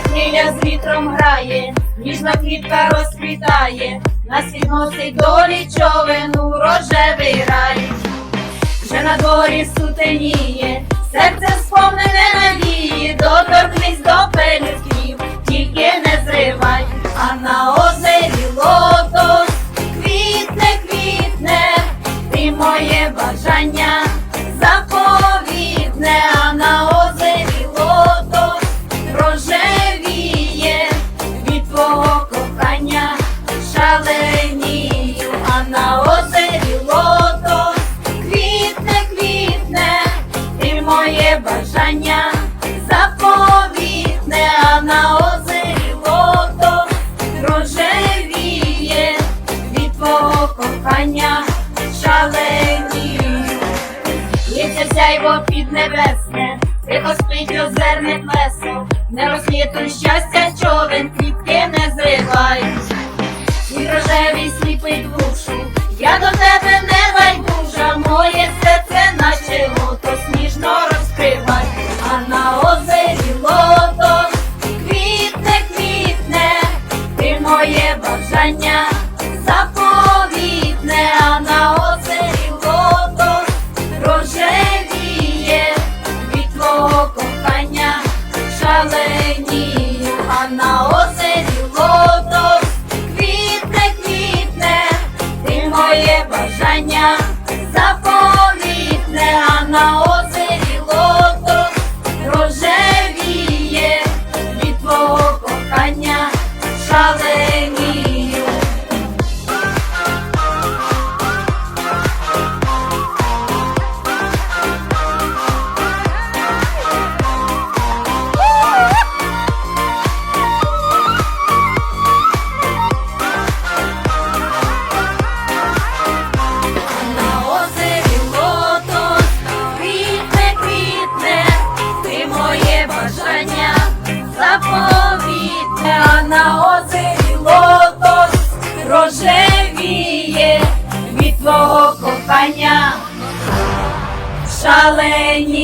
хвиля з вітром грає, ніжна квітка розквітає, нас відносить долі човен у рожевий рай. Вже на дворі сутеніє, серце сповнене надії, доторкнись до пелюстків, тільки не зривай, а на кохання шаленію. Лється сяйво піднебесне, тихо спить озерне плесо, не розквітуй щастя човен, квітки не зривають. Твій рожевий сліпить душу, я до тебе не байдужа, моє серце наче лото сніжно розкривай, а на озері лото квітне, квітне, ти моє бажання кохання шаленію.